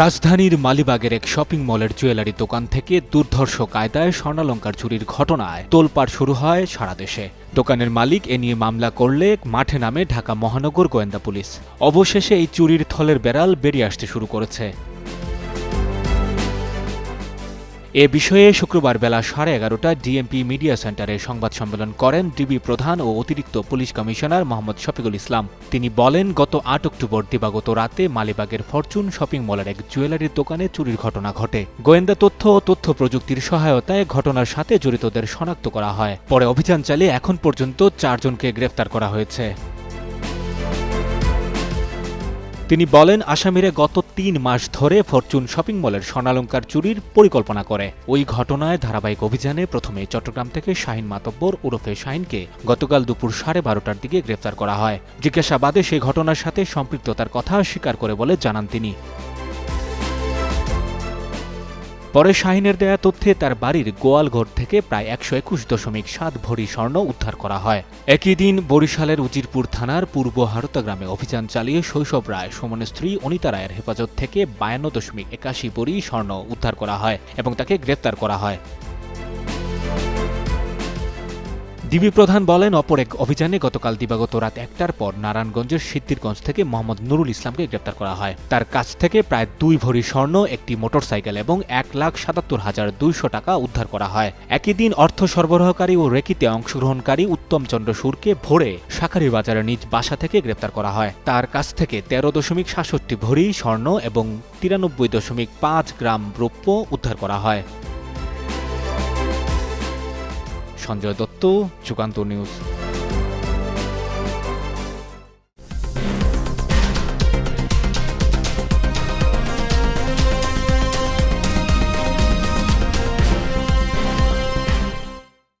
রাজধানীর মালিবাগের এক শপিং মলের জুয়েলারি দোকান থেকে দুর্ধর্ষ কায়দায় স্বর্ণালঙ্কার চুরির ঘটনায় তোলপাড় শুরু হয় সারা দেশে। দোকানের মালিক এ নিয়ে মামলা করলে মাঠে নামে ঢাকা মহানগর গোয়েন্দা পুলিশ। অবশেষে এই চুরির থলের বেড়াল বেরিয়ে আসতে শুরু করেছে। এ বিষয়ে শুক্রবার বেলা সাড়ে এগারোটা ডিএমপি মিডিয়া সেন্টারে সংবাদ সম্মেলন করেন ডিবি প্রধান ও অতিরিক্ত পুলিশ কমিশনার মোহাম্মদ শফিকুল ইসলাম। তিনি বলেন, গত আট অক্টোবর দিবাগত রাতে মালিবাগের ফরচুন শপিং মলের এক জুয়েলারির দোকানে চুরির ঘটনা ঘটে। গোয়েন্দা তথ্য ও তথ্য প্রযুক্তির সহায়তায় ঘটনার সাথে জড়িতদের শনাক্ত করা হয়। পরে অভিযান চালিয়ে এখন পর্যন্ত চারজনকে গ্রেফতার করা হয়েছে। তিনি বলেন, আসামিরা গত তিন মাস ধরে ফরচুন শপিং মলের স্বর্ণালঙ্কার চুরির পরিকল্পনা করে। ওই ঘটনায় ধারাবাহিক অভিযানে প্রথমে চট্টগ্রাম থেকে শাহিন মাতব্বর ওরফে শাহিনকে গতকাল দুপুর সাড়ে বারোটার দিকে গ্রেফতার করা হয়। জিজ্ঞাসাবাদে সেই ঘটনার সাথে সম্পৃক্ততার কথা স্বীকার করে বলে জানান তিনি। পরে শাহিনের দেয়া তথ্যে তার বাড়ির গোয়ালঘর থেকে প্রায় একশো একুশ দশমিক সাত ভরি স্বর্ণ উদ্ধার করা হয়। একই দিন বরিশালের উজিরপুর থানার পূর্ব হারতা গ্রামে অভিযান চালিয়ে শৈশব রায় সুমনের স্ত্রী অনিতা রায়ের হেফাজত থেকে বায়ান্ন দশমিক একাশি ভরি স্বর্ণ উদ্ধার করা হয় এবং তাকে গ্রেপ্তার করা হয়। ডিবি প্রধান বলেন, অপর এক অভিযানে গতকাল দিবাগত রাত একটার পর নারায়ণগঞ্জের সিদ্দিরগঞ্জ থেকে মোহাম্মদ নুরুল ইসলামকে গ্রেপ্তার করা হয়। তার কাছ থেকে প্রায় দুই ভরি স্বর্ণ, একটি মোটরসাইকেল এবং এক লাখ সাতাত্তর হাজার দুইশো টাকা উদ্ধার করা হয়। একই দিন অর্থ সরবরাহকারী ও রেকিতে অংশগ্রহণকারী উত্তম চন্দ্র সুরকে ভোরে শাখারি বাজারের নিজ বাসা থেকে গ্রেপ্তার করা হয়। তার কাছ থেকে তেরো দশমিক সাতষট্টি ভরি স্বর্ণ এবং তিরানব্বই দশমিক পাঁচ গ্রাম রৌপ্য উদ্ধার করা হয়। সঞ্জয় দত্ত যুগান্ত নিউজ।